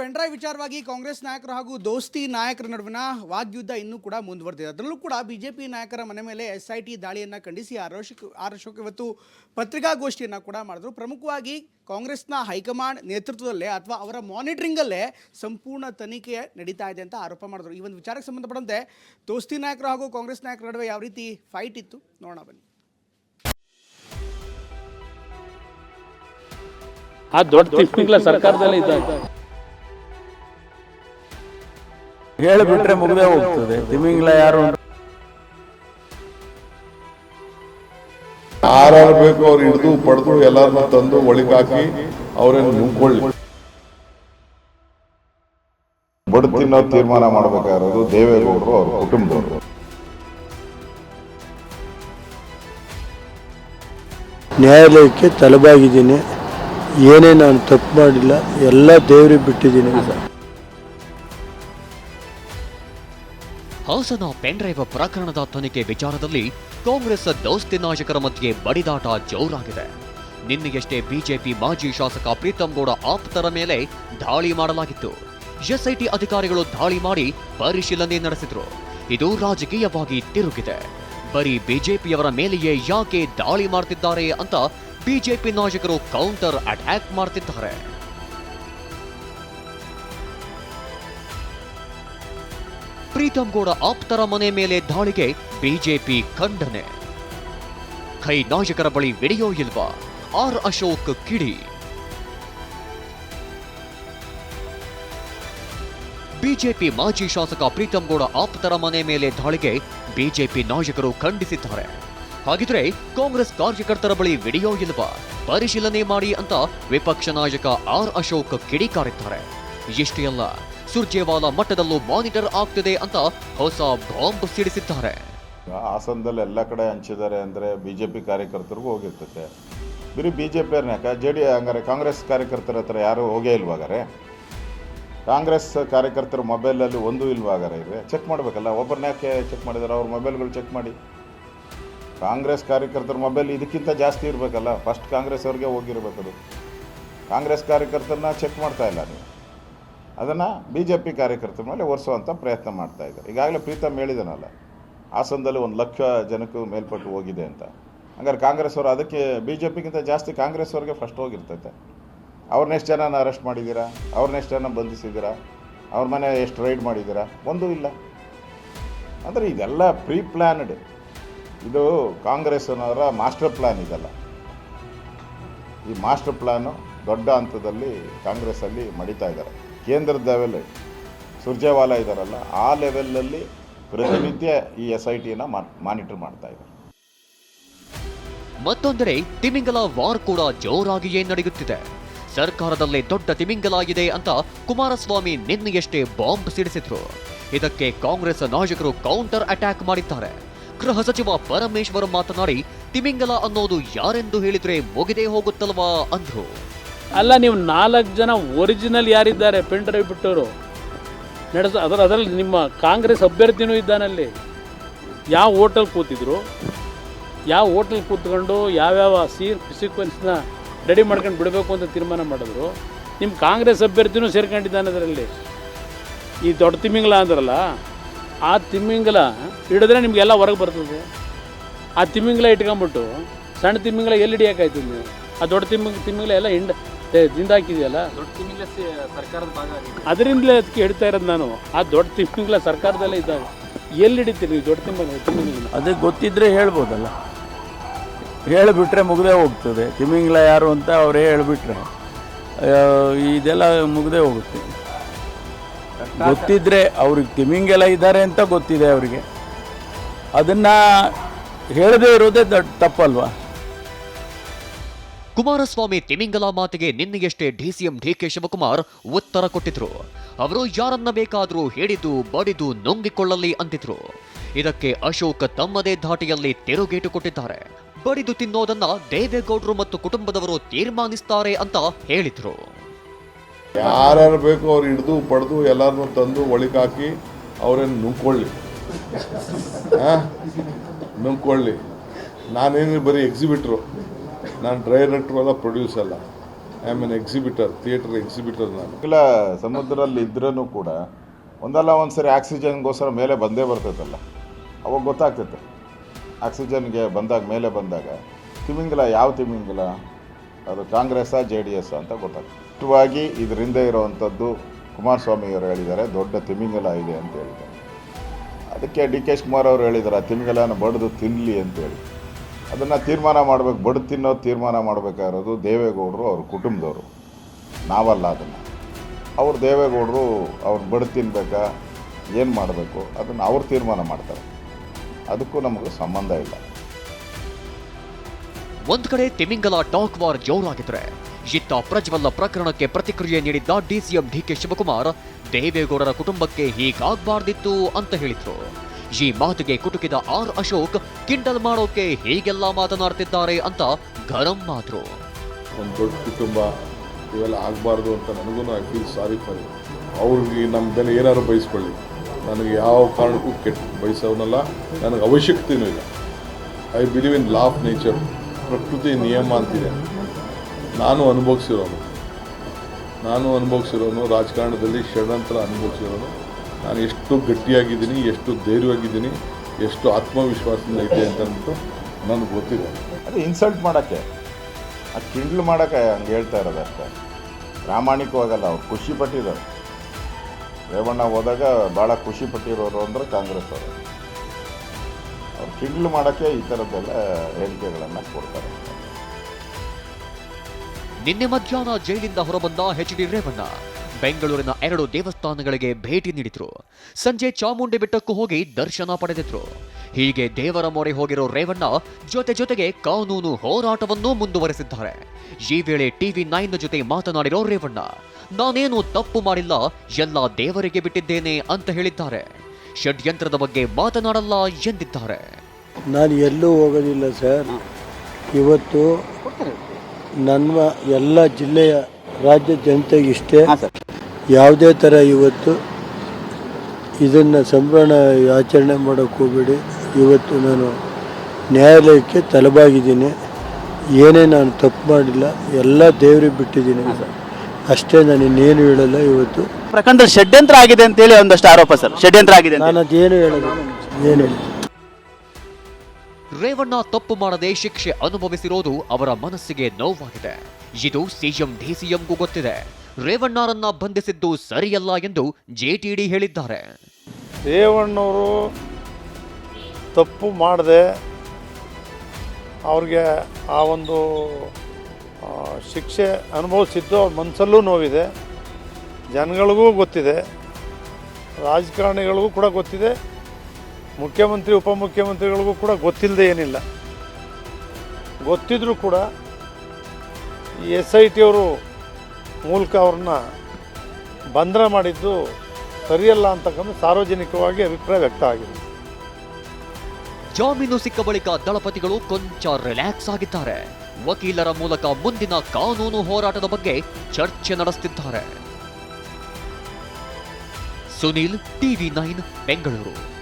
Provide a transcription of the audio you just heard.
Pen drive ವಿಚಾರವಾಗಿ ಕಾಂಗ್ರೆಸ್ ನಾಯಕರು ಹಾಗೂ ದೋಸ್ತಿ ನಾಯಕರ ನಡುವಿನ ವಾಗ್ಯುದ್ಧ ಇನ್ನೂ ಕೂಡ ಮುಂದುವರೆದಿದೆ. ಅದರಲ್ಲೂ ಕೂಡ ಬಿಜೆಪಿ ನಾಯಕರ ಮನೆ ಮೇಲೆ ಎಸ್ ಐ ಟಿ ದಾಳಿಯನ್ನು ಖಂಡಿಸಿ ಆರೋಶಕ್ಕೆ ಅಶೋಕ್ ಆರ್ ಇವತ್ತು ಪತ್ರಿಕಾಗೋಷ್ಠಿಯನ್ನು ಕೂಡ ಮಾಡಿದ್ರು. ಪ್ರಮುಖವಾಗಿ ಕಾಂಗ್ರೆಸ್ನ ಹೈಕಮಾಂಡ್ ನೇತೃತ್ವದಲ್ಲೇ ಅಥವಾ ಅವರ ಮಾನಿಟರಿಂಗಲ್ಲೇ ಸಂಪೂರ್ಣ ತನಿಖೆ ನಡೀತಾ ಇದೆ ಅಂತ ಆರೋಪ ಮಾಡಿದ್ರು. ಈ ಒಂದು ವಿಚಾರಕ್ಕೆ ಸಂಬಂಧಪಟ್ಟಂತೆ ದೋಸ್ತಿ ನಾಯಕರು ಹಾಗೂ ಕಾಂಗ್ರೆಸ್ ನಾಯಕರ ನಡುವೆ ಯಾವ ರೀತಿ ಫೈಟ್ ಇತ್ತು? ನೋಡೋಣ ಬನ್ನಿ. ಆ ದೊಡ್ಡ ತಿಪ್ಪಿಂಗ್ಲ ಸರ್ಕಾರದಲ್ಲಿ ಇದ್ದಾಗ ಹೇಳಿಬಿಟ್ರೆ ಮುಗ್ದೇ ಹೋಗ್ತದೆ. ತಿಮಿಂಗ್ಲ ಯಾರು ಯಾರು ಬೇಕು ಅವ್ರು ಹಿಡಿದು ಪಡೆದು ಎಲ್ಲರನ್ನ ತಂದು ಒಳಗಾಕಿ ಅವರನ್ನು ನುಂಗ್ಕೊಳ್ಳಿ. ಬಡ ತಿನ್ನೋ ತೀರ್ಮಾನ ಮಾಡ್ಬೇಕಾಗಿರೋದು ದೇವೇಗೌಡರು ಅವ್ರ ಕುಟುಂಬದವರು. ನ್ಯಾಯಾಲಯಕ್ಕೆ ತಲೆಬಾಗಿದ್ದೀನಿ. ಏನೇ ನಾನು ತಪ್ಪು ಮಾಡಿಲ್ಲ ಎಲ್ಲ ದೇವ್ರಿಗೆ ಬಿಟ್ಟಿದ್ದೀನಿ. ಹಾಸನ ಪೆನ್ಡ್ರೈವ್ ಪ್ರಕರಣದ ತನಿಖೆ ವಿಚಾರದಲ್ಲಿ ಕಾಂಗ್ರೆಸ್ ದೋಸ್ತಿ ನಾಯಕರ ಮಧ್ಯೆ ಬಡಿದಾಟ ಜೋರಾಗಿದೆ. ನಿನ್ನೆಯಷ್ಟೇ ಬಿಜೆಪಿ ಮಾಜಿ ಶಾಸಕ ಪ್ರೀತಂ ಗೌಡ ಆಪ್ತರ ಮೇಲೆ ದಾಳಿ ಮಾಡಲಾಗಿತ್ತು. ಎಸ್ಐಟಿ ಅಧಿಕಾರಿಗಳು ದಾಳಿ ಮಾಡಿ ಪರಿಶೀಲನೆ ನಡೆಸಿದ್ರು. ಇದು ರಾಜಕೀಯವಾಗಿ ತಿರುಗಿದೆ. ಬರೀ ಬಿಜೆಪಿಯವರ ಮೇಲೆಯೇ ಯಾಕೆ ದಾಳಿ ಮಾಡ್ತಿದ್ದಾರೆ ಅಂತ ಬಿಜೆಪಿ ನಾಯಕರು ಕೌಂಟರ್ ಅಟ್ಯಾಕ್ ಮಾಡ್ತಿದ್ದಾರೆ. ಪ್ರೀತಂ ಗೌಡ ಆಪ್ತರ ಮನೆ ಮೇಲೆ ದಾಳಿಗೆ ಬಿಜೆಪಿ ಖಂಡನೆ. ಕೈ ನಾಯಕರ ಬಳಿ ವಿಡಿಯೋ ಇಲ್ವಾ? ಆರ್ ಅಶೋಕ್ ಕಿಡಿ. ಬಿಜೆಪಿ ಮಾಜಿ ಶಾಸಕ ಪ್ರೀತಮ್ ಗೌಡ ಆಪ್ತರ ಮನೆ ಮೇಲೆ ದಾಳಿಗೆ ಬಿಜೆಪಿ ನಾಯಕರು ಖಂಡಿಸಿದ್ದಾರೆ. ಹಾಗಿದ್ರೆ ಕಾಂಗ್ರೆಸ್ ಕಾರ್ಯಕರ್ತರ ಬಳಿ ವಿಡಿಯೋ ಇಲ್ವಾ? ಪರಿಶೀಲನೆ ಮಾಡಿ ಅಂತ ವಿಪಕ್ಷ ನಾಯಕ ಆರ್ ಅಶೋಕ್ ಕಿಡಿಕಾರಿದ್ದಾರೆ ಇಷ್ಟೇ ಅಲ್ಲ ಸುರ್ಜೇವಾಲಾ ಮಟ್ಟದಲ್ಲೂ ಮಾನಿಟರ್ ಆಗ್ತಿದೆ ಅಂತ ಹೊಸ ಬಾಂಬ್ ಸಿಡಿಸಿದ್ದಾರೆ. ಹಾಸನದಲ್ಲಿ ಎಲ್ಲ ಕಡೆ ಹಂಚಿದ್ದಾರೆ ಅಂದರೆ ಬಿ ಜೆ ಪಿ ಕಾರ್ಯಕರ್ತರಿಗೂ ಹೋಗಿರ್ತದೆ. ಬರೀ ಬಿ ಜೆ ಡಿ ಹಂಗಾರೆ ಕಾಂಗ್ರೆಸ್ ಕಾರ್ಯಕರ್ತರ ಹತ್ರ ಯಾರೂ ಹೋಗೇ ಇಲ್ವಾಗಾರೆ? ಕಾಂಗ್ರೆಸ್ ಕಾರ್ಯಕರ್ತರ ಮೊಬೈಲಲ್ಲಿ ಒಂದು ಇಲ್ವಾಗಾರೆ ಇವೆ ಚೆಕ್ ಮಾಡಬೇಕಲ್ಲ ಒಬ್ಬರನ್ನ ಯಾಕೆ ಚೆಕ್ ಮಾಡಿದ್ದಾರೆ ಅವ್ರ ಮೊಬೈಲ್ಗಳು ಚೆಕ್ ಮಾಡಿ. ಕಾಂಗ್ರೆಸ್ ಕಾರ್ಯಕರ್ತರ ಮೊಬೈಲ್ ಇದಕ್ಕಿಂತ ಜಾಸ್ತಿ ಇರಬೇಕಲ್ಲ ಫಸ್ಟ್ ಕಾಂಗ್ರೆಸ್ ಅವ್ರಿಗೆ ಹೋಗಿರ್ಬೇಕದು. ಕಾಂಗ್ರೆಸ್ ಕಾರ್ಯಕರ್ತರನ್ನ ಚೆಕ್ ಮಾಡ್ತಾ ಇಲ್ಲ ನೀವು. ಅದನ್ನು ಬಿ ಜೆ ಪಿ ಕಾರ್ಯಕರ್ತರ ಮೇಲೆ ಒರೆಸುವಂಥ ಪ್ರಯತ್ನ ಮಾಡ್ತಾ ಇದ್ದಾರೆ. ಈಗಾಗಲೇ ಪ್ರೀತಮ್ ಹೇಳಿದನಲ್ಲ, ಹಾಸನದಲ್ಲಿ ಒಂದು ಲಕ್ಷ ಜನಕ್ಕೂ ಮೇಲ್ಪಟ್ಟು ಹೋಗಿದೆ ಅಂತ. ಹಂಗಾರೆ ಕಾಂಗ್ರೆಸ್ ಅವರು ಅದಕ್ಕೆ ಬಿ ಜೆ ಪಿಗಿಂತ ಜಾಸ್ತಿ ಕಾಂಗ್ರೆಸ್ ಅವ್ರಿಗೆ ಫಸ್ಟ್ ಹೋಗಿರ್ತೈತೆ. ಅವ್ರನ್ನೆಷ್ಟು ಜನನ ಅರೆಸ್ಟ್ ಮಾಡಿದ್ದೀರಾ ಅವ್ರನ್ನೆಷ್ಟು ಜನ ಬಂಧಿಸಿದ್ದೀರಾ ಅವ್ರ ಮನೆ ಎಷ್ಟು ರೈಡ್ ಮಾಡಿದ್ದೀರಾ ಒಂದೂ ಇಲ್ಲ. ಅಂದರೆ ಇದೆಲ್ಲ ಪ್ರೀ ಪ್ಲ್ಯಾನ್ಡ್ ಇದು ಕಾಂಗ್ರೆಸ್ನವರ ಮಾಸ್ಟರ್ ಪ್ಲ್ಯಾನ್ ಇದೆಲ್ಲ. ಈ ಮಾಸ್ಟರ್ ಪ್ಲ್ಯಾನು ದೊಡ್ಡ ಹಂತದಲ್ಲಿ ಕಾಂಗ್ರೆಸ್ಸಲ್ಲಿ ಮಡಿತಾ ಇದ್ದಾರೆ. ಕೇಂದ್ರದ ಲೆವೆಲ್ ಸುರ್ಜೇವಾಲಾ ಇದ್ದಾರಲ್ಲ ಆ ಲೆವೆಲ್ನಲ್ಲಿ ಪ್ರತಿನಿತ್ಯ ಈ ಎಸ್ ಐ ಟಿನ ಮಾನಿಟರ್ ಮಾಡ್ತಾ ಇದ್ದಾರೆ ಮತ್ತೊಂದರೆ ತಿಮಿಂಗಲ ವಾರ್ ಕೂಡ ಜೋರಾಗಿಯೇ ನಡೆಯುತ್ತಿದೆ. ಸರ್ಕಾರದಲ್ಲೇ ದೊಡ್ಡ ತಿಮಿಂಗಲ ಇದೆ ಅಂತ ಕುಮಾರಸ್ವಾಮಿ ನಿನ್ನೆಯಷ್ಟೇ ಬಾಂಬ್ ಸಿಡಿಸಿದ್ರು. ಇದಕ್ಕೆ ಕಾಂಗ್ರೆಸ್ ನಾಯಕರು ಕೌಂಟರ್ ಅಟ್ಯಾಕ್ ಮಾಡಿದ್ದಾರೆ. ಗೃಹ ಸಚಿವ ಪರಮೇಶ್ವರ್ ಮಾತನಾಡಿ, ತಿಮಿಂಗಲ ಅನ್ನೋದು ಯಾರೆಂದು ಹೇಳಿದ್ರೆ ಮುಗಿದೇ ಹೋಗುತ್ತಲ್ವಾ ಅಂದ್ರು. ಅಲ್ಲ, ನೀವು ನಾಲ್ಕು ಜನ ಒರಿಜಿನಲ್ ಯಾರಿದ್ದಾರೆ? Pen drive ಬಿಟ್ಟವರು. ನಡೆಸ, ಅದರ, ಅದರಲ್ಲಿ ನಿಮ್ಮ ಕಾಂಗ್ರೆಸ್ ಅಭ್ಯರ್ಥಿನೂ ಇದ್ದಾನಲ್ಲಿ ಯಾವ ಹೋಟೆಲ್ ಕೂತಿದ್ರು? ಯಾವ ಹೋಟೆಲ್ ಕೂತ್ಕೊಂಡು ಯಾವ್ಯಾವ ಸೀ ಸೀಕ್ವೆನ್ಸ್ನ ರೆಡಿ ಮಾಡ್ಕೊಂಡು ಬಿಡಬೇಕು ಅಂತ ತೀರ್ಮಾನ ಮಾಡಿದ್ರು. ನಿಮ್ಮ ಕಾಂಗ್ರೆಸ್ ಅಭ್ಯರ್ಥಿನೂ ಸೇರ್ಕೊಂಡಿದ್ದಾನೆ ಅದರಲ್ಲಿ. ಈ ದೊಡ್ಡ ತಿಮ್ಮಿಂಗಲ ಅಂದ್ರಲ್ಲ, ಆ ತಿಮ್ಮಿಂಗಲ ಹಿಡಿದ್ರೆ ನಿಮಗೆಲ್ಲ ಹೊರಗೆ ಬರ್ತದೆ. ಆ ತಿಮ್ಮಿಂಗಲ ಇಟ್ಕೊಂಬಿಟ್ಟು ಸಣ್ಣ ತಿಮ್ಮಿಂಗಲ ಎಲ್ಲಿ ಹಿಡಿಯೋಕ್ಕಾಯ್ತು ನೀವು? ಆ ದೊಡ್ಡ ತಿಮ್ಮಿಂಗ್ ತಿಮ್ಮಿಂಗಲ ಎಲ್ಲ ಹಿಂಡ ದಿಂದ ಹಾಕಿದೆಯಲ್ಲ? ಅದರಿಂದಲೇ ಅದಕ್ಕೆ ಹಿಡ್ತಾ ಇರೋದು ನಾನು. ಆ ದೊಡ್ಡ ತಿಮಿಂಗ್ಲ ಸರ್ಕಾರದಲ್ಲೇ ಇದ್ದಾವೆ. ಎಲ್ಲಿ ಹಿಡಿತೀರಿ ನೀವು ದೊಡ್ಡ ತಿಮ್ಮಿಂಗಲ ತಿಮಿಂಗ್ಲ ಅದೇ ಗೊತ್ತಿದ್ರೆ ಹೇಳ್ಬೋದಲ್ಲ. ಹೇಳಿಬಿಟ್ರೆ ಮುಗ್ದೇ ಹೋಗ್ತದೆ. ತಿಮಿಂಗ್ಲ ಯಾರು ಅಂತ ಅವರೇ ಹೇಳಿಬಿಟ್ರೆ. ಇದೆಲ್ಲ ಮುಗ್ದೇ ಹೋಗುತ್ತೆ. ಗೊತ್ತಿದ್ರೆ ಅವ್ರಿಗೆ ತಿಮಿಂಗೆಲ್ಲ ಇದ್ದಾರೆ ಅಂತ ಗೊತ್ತಿದೆ ಅವರಿಗೆ. ಅದನ್ನು ಹೇಳದೇ ಇರೋದೇ ದೊಡ್ಡ ತಪ್ಪಲ್ವಾ? ಕುಮಾರಸ್ವಾಮಿ ತಿಮಿಂಗಲ ಮಾತಿಗೆ ನಿನ್ನೆಯಷ್ಟೇ ಡಿಸಿಎಂ ಡಿಕೆ ಶಿವಕುಮಾರ್ ಉತ್ತರ ಕೊಟ್ಟಿದ್ರು. ಅವರು ಯಾರನ್ನ ಬೇಕಾದರೂ ಹೇಳಿದ್ದು ಬಡಿದು ನುಂಗಿಕೊಳ್ಳಲಿ ಅಂತಿದ್ರು. ಇದಕ್ಕೆ ಅಶೋಕ್ ತಮ್ಮದೇ ಧಾಟಿಯಲ್ಲಿ ತಿರುಗೇಟು ಕೊಟ್ಟಿದ್ದಾರೆ. ಬಡಿದು ತಿನ್ನೋದನ್ನ ದೇವೇಗೌಡರು ಮತ್ತು ಕುಟುಂಬದವರು ತೀರ್ಮಾನಿಸ್ತಾರೆ ಅಂತ ಹೇಳಿದ್ರು. ಯಾರ್ಯಾರು ಬೇಕು ಅವ್ರು ಹಿಡಿದು, ಪಡೆದು ಎಲ್ಲರನ್ನೂ ತಂದು ಒಳಿಕಾಕಿ ಅವರನ್ನು ನುಂಗ್ಕೊಳ್ಳಿ. ಆ? ನುಂಗ್ಕೊಳ್ಳಿ. ನಾನೇನು ಬರೀ ಎಕ್ಸಿಬಿಟ್ರು ನಾನು ಡೈರೆಕ್ಟ್ರು ಅಲ್ಲ ಪ್ರೊಡ್ಯೂಸ್ ಅಲ್ಲ. I am an exhibitor theatre exhibitor ನಾನು. ಇಲ್ಲ, ಸಮುದ್ರದಲ್ಲಿ ಇದ್ರೂ ಕೂಡ ಒಂದಲ್ಲ ಒಂದು ಸರಿ ಆಕ್ಸಿಜನ್ಗೋಸ್ಕರ ಮೇಲೆ ಬಂದೇ ಬರ್ತೈತಲ್ಲ. ಅವಾಗ ಗೊತ್ತಾಗ್ತೈತೆ. ಆಕ್ಸಿಜನ್ಗೆ ಬಂದಾಗ, ಮೇಲೆ ಬಂದಾಗ, ತಿಮಿಂಗಲ ಯಾವ ತಿಮಿಂಗಲ? ಅದು ಕಾಂಗ್ರೆಸ್ಸಾ, ಜೆ ಡಿ ಎಸ್ ಅಂತ ಗೊತ್ತಾಗ್ತದೆ ಮುಖ್ಯವಾಗಿ ಇದರಿಂದ ಇರೋವಂಥದ್ದು ಕುಮಾರಸ್ವಾಮಿಯವರು ಹೇಳಿದ್ದಾರೆ, ದೊಡ್ಡ ತಿಮಿಂಗಲ ಇದೆ ಅಂತ ಹೇಳಿದ್ದಾರೆ. ಅದಕ್ಕೆ ಡಿ ಕೆ ಕುಮಾರ್ ಅವರು ಹೇಳಿದ್ದಾರೆ ಆ ತಿಮಿಂಗಲನ ಬಡಿದು ತಿನ್ನಲಿ ಅಂತೇಳಿ ಅದನ್ನು ತೀರ್ಮಾನ ಮಾಡಬೇಕು ಬಡ ತಿನ್ನೋ ತೀರ್ಮಾನ ಮಾಡಬೇಕಾಗಿರೋದು ದೇವೇಗೌಡರು ಅವ್ರ ಕುಟುಂಬದವರು. ನಾವಲ್ಲ ಅದನ್ನು. ಅವ್ರು ದೇವೇಗೌಡರು ಅವ್ರು ಬಡ ತಿನ್ಬೇಕಾ, ಏನು ಮಾಡಬೇಕು, ಅದನ್ನು ಅವ್ರು ತೀರ್ಮಾನ ಮಾಡ್ತಾರೆ. ಅದಕ್ಕೂ ನಮಗೆ ಸಂಬಂಧ ಇಲ್ಲ. ಒಂದು ಕಡೆ ತಿಮಿಂಗಲ ಟಾಕ್ ವಾರ್ ಜೋರಾಗಿದ್ರೆ, ಇತ್ತ ಪ್ರಜ್ವಲ್ಲ ಪ್ರಕರಣಕ್ಕೆ ಪ್ರತಿಕ್ರಿಯೆ ನೀಡಿದ್ದ ಡಿಸಿಎಂ ಡಿಕೆ ಶಿವಕುಮಾರ್, ದೇವೇಗೌಡರ ಕುಟುಂಬಕ್ಕೆ ಹೀಗಾಗಬಾರ್ದಿತ್ತು ಅಂತ ಹೇಳಿದ್ರು. ಈ ಮಾತಿಗೆ ಕುಟುಕಿದ ಆರ್ ಅಶೋಕ್, ಕಿಂಡಲ್ ಮಾಡೋಕೆ ಹೀಗೆಲ್ಲ ಮಾತನಾಡ್ತಿದ್ದಾರೆ ಅಂತ ಗರಂ ಮಾತ್ರು ಒಂದು ದೊಡ್ಡ ಕುಟುಂಬ, ಇವೆಲ್ಲ ಆಗಬಾರ್ದು ಅಂತ ನನಗೂ ಐ ಸಾರಿ ಫಾರ್ ಅವ್ರಿಗೆ ನಮ್ಮ ಬೆಲೆ ಏನಾದ್ರು ಬಯಸ್ಕೊಳ್ಳಿ. ನನಗೆ ಯಾವ ಕಾರಣಕ್ಕೂ ಕೆಟ್ಟ ಬಯಸೋನಲ್ಲ, ನನಗೆ ಅವಶ್ಯಕತೆಯೂ ಇಲ್ಲ. I believe in law of nature ಪ್ರಕೃತಿ ನಿಯಮ ಅಂತಿದೆ. ನಾನು ಅನುಭವಿಸಿರೋನು. ನಾನು ಅನುಭವಿಸಿರೋನು ರಾಜಕಾರಣದಲ್ಲಿ ಷಡ್ಯಂತ್ರ ಅನುಭವಿಸಿರೋನು. ನಾನು ಎಷ್ಟು ಗಟ್ಟಿಯಾಗಿದ್ದೀನಿ ಎಷ್ಟು ಧೈರ್ಯವಾಗಿದ್ದೀನಿ ಎಷ್ಟು ಆತ್ಮವಿಶ್ವಾಸದಿಂದ ಇದೆ ಅಂತ ಅಂದ್ಬಿಟ್ಟು ನನಗೆ ಗೊತ್ತಿದೆ. ಅದು ಇನ್ಸಲ್ಟ್ ಮಾಡೋಕ್ಕೆ ಅದು ಕಿಂಡ್ಲ್ ಮಾಡೋಕ್ಕೆ ಹಂಗೆ ಹೇಳ್ತಾ ಇರೋದು ಅಷ್ಟೇ. ಪ್ರಾಮಾಣಿಕವಾಗಲ್ಲ ಅವ್ರು ಖುಷಿ ಪಟ್ಟಿದ್ದಾರೆ ರೇವಣ್ಣ ಹೋದಾಗ ಭಾಳ ಖುಷಿ ಪಟ್ಟಿರೋರು ಅಂದರೆ ಕಾಂಗ್ರೆಸ್ ಅವರು. ಅವ್ರು ಕಿಂಡ್ಲ್ ಮಾಡೋಕ್ಕೆ ಈ ಥರದ್ದೆಲ್ಲ ಹೇಳಿಕೆಗಳನ್ನು ಕೊಡ್ತಾರೆ. ನಿನ್ನೆ ಮಧ್ಯಾಹ್ನ ಜೈಲಿಂದ ಹೊರಬಂದ ಹೆಚ್ ಡಿ ರೇವಣ್ಣ. ಬೆಂಗಳೂರಿನ ಎರಡು ದೇವಸ್ಥಾನಗಳಿಗೆ ಭೇಟಿ ನೀಡಿದ್ರು. ಸಂಜೆ ಚಾಮುಂಡಿ ಬೆಟ್ಟಕ್ಕೂ ಹೋಗಿ ದರ್ಶನ ಪಡೆದಿದ್ರು. ಹೀಗೆ ದೇವರ ಮೊರೆ ಹೋಗಿರೋ ರೇವಣ್ಣ ಜೊತೆ ಜೊತೆಗೆ ಕಾನೂನು ಹೋರಾಟವನ್ನೂ ಮುಂದುವರೆಸಿದ್ದಾರೆ. ಈ ವೇಳೆ ಟಿವಿ ನೈನ್ ಜೊತೆ ಮಾತನಾಡಿರೋ ರೇವಣ್ಣ ನಾನೇನು ತಪ್ಪು ಮಾಡಿಲ್ಲ ಎಲ್ಲ ದೇವರಿಗೆ ಬಿಟ್ಟಿದ್ದೇನೆ ಅಂತ ಹೇಳಿದ್ದಾರೆ. ಷಡ್ಯಂತ್ರದ ಬಗ್ಗೆ ಮಾತನಾಡಲ್ಲ ಎಂದಿದ್ದಾರೆ. ನಾನು ಎಲ್ಲೂ ಹೋಗೋದಿಲ್ಲ ಸರ್. ಇವತ್ತು ನನ್ನ ಎಲ್ಲ ಜಿಲ್ಲೆಯ ರಾಜ್ಯ ಜನತೆಗೆ ಇಷ್ಟೇ ಯಾವುದೇ ಥರ ಇವತ್ತು ಇದನ್ನು ಸಂಭ್ರಮ ಆಚರಣೆ ಮಾಡೋಕ್ಕೆ ಹೋಗ್ಬೇಡಿ. ಇವತ್ತು ನಾನು ನ್ಯಾಯಾಲಯಕ್ಕೆ ತಲೆಬಾಗಿದ್ದೀನಿ. ಏನೇ ನಾನು ತಪ್ಪು ಮಾಡಿಲ್ಲ ಎಲ್ಲ ದೇವ್ರಿಗೆ ಬಿಟ್ಟಿದ್ದೀನಿ. ಅಷ್ಟೇ ನಾನು ಇನ್ನೇನು ಹೇಳಲ್ಲ ಇವತ್ತು. ಪ್ರಕರಣದಲ್ಲಿ ಷಡ್ಯಂತ್ರ ಆಗಿದೆ ಅಂತ ಹೇಳಿ ಒಂದಷ್ಟು ಆರೋಪ ಸರ್. ಷಡ್ಯಂತ್ರ ಆಗಿದೆ ಅಂತ ನಾನು ಅದೇನು ಹೇಳೋದು ಏನು ಹೇಳಿ ರೇವಣ್ಣ ತಪ್ಪು ಮಾಡದೆ ಶಿಕ್ಷೆ ಅನುಭವಿಸಿರೋದು ಅವರ ಮನಸ್ಸಿಗೆ ನೋವಾಗಿದೆ. ಇದು ಸಿಎಂ ಡಿಸಿಎಂಗೂ ಗೊತ್ತಿದೆ. ರೇವಣ್ಣರನ್ನ ಬಂಧಿಸಿದ್ದು ಸರಿಯಲ್ಲ ಎಂದು ಜೆಟಿಡಿ ಹೇಳಿದ್ದಾರೆ. ರೇವಣ್ಣವರು ತಪ್ಪು ಮಾಡದೆ ಅವ್ರಿಗೆ ಆ ಒಂದು ಶಿಕ್ಷೆ ಅನುಭವಿಸಿದ್ದು ಅವ್ರ ಮನಸ್ಸಲ್ಲೂ ನೋವಿದೆ. ಜನಗಳಿಗೂ ಗೊತ್ತಿದೆ. ರಾಜಕಾರಣಿಗಳಿಗೂ ಕೂಡ ಗೊತ್ತಿದೆ. ಮುಖ್ಯಮಂತ್ರಿ, ಉಪಮುಖ್ಯಮಂತ್ರಿಗಳಿಗೂ ಕೂಡ ಗೊತ್ತಿಲ್ಲದೆ ಏನಿಲ್ಲ. ಗೊತ್ತಿದ್ರೂ ಕೂಡ ಎಸ್ ಐ ಟಿ ಅವರು ಮೂಲಕ ಅವ್ರನ್ನ ಬಂಧನ ಮಾಡಿದ್ದು ಸರಿಯಲ್ಲ ಅಂತಕ್ಕಂಥ ಸಾರ್ವಜನಿಕವಾಗಿ ಅಭಿಪ್ರಾಯ ವ್ಯಕ್ತ ಆಗಿದೆ. ಜಾಮೀನು ಸಿಕ್ಕ ಬಳಿಕ ದಳಪತಿಗಳು ಕೊಂಚ ರಿಲ್ಯಾಕ್ಸ್ ಆಗಿದ್ದಾರೆ. ವಕೀಲರ ಮೂಲಕ ಮುಂದಿನ ಕಾನೂನು ಹೋರಾಟದ ಬಗ್ಗೆ ಚರ್ಚೆ ನಡೆಸುತ್ತಿದ್ದಾರೆ ಸುನೀಲ್, ಟಿವಿ ನೈನ್, ಬೆಂಗಳೂರು.